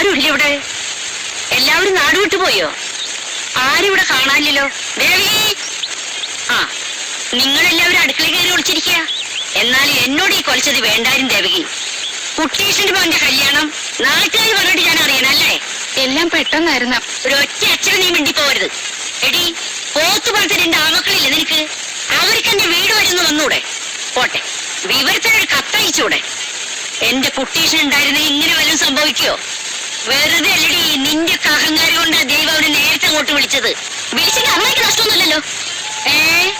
ആരുമില്ല ഇവിടെ? എല്ലാവരും നാട് വിട്ടു പോയോ? ആരും ഇവിടെ കാണാനില്ലല്ലോ? ദേവി! ആ നിങ്ങളെല്ലാവരും അടുക്കളയിൽ കയറി ഒളിച്ചിരിക്കുക. എന്നാൽ എന്നോട് ഈ കൊലച്ചത് വേണ്ടായിരുന്നു ദേവകി. കുട്ടീഷന്റെ മോന്റെ കല്യാണം നാട്ടുകാർ പറഞ്ഞിട്ട് ഞാൻ അറിയണല്ലേ? എല്ലാം പെട്ടെന്നായിരുന്നു. ഒരു ഒറ്റ അച്ഛനെ നീ മിണ്ടി പോരുത് എടി പോത്തു പറഞ്ഞ രണ്ട് ആമക്കളില്ലേ നിനക്ക്? അവർക്ക് എന്റെ വീട് വരുന്നു വന്നൂടെ? പോട്ടെ വിവരത്തിനൊരു കത്തയച്ചൂടെ? എന്റെ കുട്ടീഷൻ ഉണ്ടായിരുന്ന ഇങ്ങനെ വല്ലതും സംഭവിക്കോ വെറുതെ അല്ലടി നിന്റെ അഹങ്കാരം കൊണ്ടാ ദൈവം അവനെ നേരത്തെ അങ്ങോട്ട് വിളിച്ചത്. വിളിച്ചിട്ട് അമ്മയ്ക്ക് നഷ്ടമൊന്നുമില്ലല്ലോ. ഏ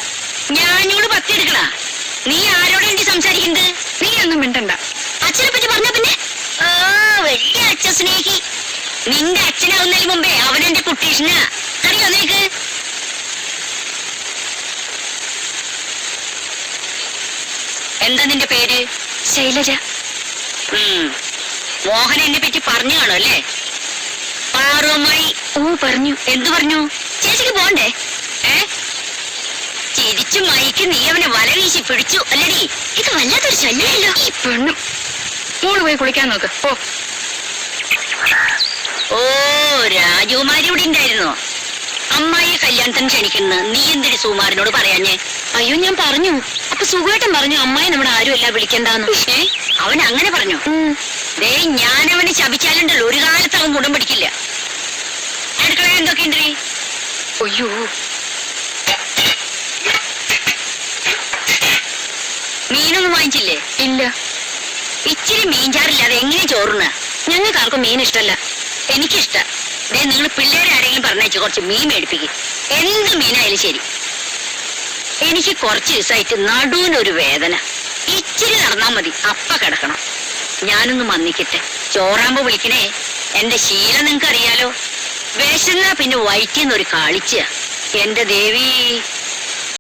ഞാനോട് പത്തിയെടുക്കണ നീ ആരോടെണ്ടി സംസാരിക്കുന്നത്? നീ ഒന്നും മിണ്ടണ്ട. അച്ഛനെ പറ്റി പറഞ്ഞ പിന്നെ? ആ വലിയ അച്ഛൻ സ്നേഹി. നിന്റെ അച്ഛനാവുന്നതിന് മുമ്പേ അവൻ എന്റെ കുട്ടീഷനാ. അറിയോ നിനക്ക്? എന്താ നിന്റെ പേര്? ശൈലജ. ഉം. മോഹൻ എന്നെ പറ്റി പറഞ്ഞു കാണും അല്ലേ? പാറുമായി ഓ പറഞ്ഞു. എന്തു പറഞ്ഞു? ചേച്ചിക്ക് പോണ്ടേ? ഏ? ചിരിച്ചു മയക്ക് നീ അവനെ വല വീശി പിടിച്ചു അല്ലടി. ഇത് വല്ലാത്തൊരു ശല്യമല്ലോ ഈ പെണ്ണും. മോൾ പോയി കുളിക്കാൻ നോക്ക്. ഓ ഓ രാജകുമാരി ഇവിടെ ഉണ്ടായിരുന്നോ. അമ്മായി കല്യാണത്തിന് ക്ഷണിക്കുന്നു. നീ എന്തിരി സുമാരനോട് പറയാഞ്ഞേ? അയ്യോ ഞാൻ പറഞ്ഞു. അപ്പൊ സുഖമായിട്ടും പറഞ്ഞു അമ്മായി നമ്മുടെ ആരും എല്ലാം വിളിക്കണ്ടെന്ന് ഏ? അവൻ അങ്ങനെ പറഞ്ഞു. ദേ ഞാൻ അവനെ ശപിച്ചാലുണ്ടല്ലോ ഒരു കാലത്ത് അവൻ ഗുണം പിടിക്കില്ല. അടുക്കള എന്തൊക്കെയുണ്ട് അയ്യോ. മീനൊന്നും വാങ്ങിച്ചില്ലേ? ഇല്ല. ഇച്ചിരി മീൻചാറില്ലാതെ എങ്ങനെ ചോറുന്ന ഞങ്ങൾക്ക് ആർക്കും മീൻ ഇഷ്ടല്ല എനിക്കിഷ്ട. ദേ നിങ്ങൾ പിള്ളേരെ ആരെങ്കിലും പറഞ്ഞേച്ച് കുറച്ച് മീൻ മേടിപ്പിക്കും. എന്ത് മീനായാലും ശരി. എനിക്ക് കുറച്ച് ദിവസമായിട്ട് നടുവിനൊരു വേദന. ഇച്ചിരി നടന്നാ മതി. അപ്പ കിടക്കണം. ഞാനൊന്ന് മന്നിക്കട്ടെ. ചോറാമ്പ് വിളിക്കണേ. എന്റെ ശീലം നിങ്ങൾക്ക് അറിയാലോ വിശന്നാ പിന്നെ വയറ്റിന്നൊരു കാളിച്ച. എന്റെ ദേവി.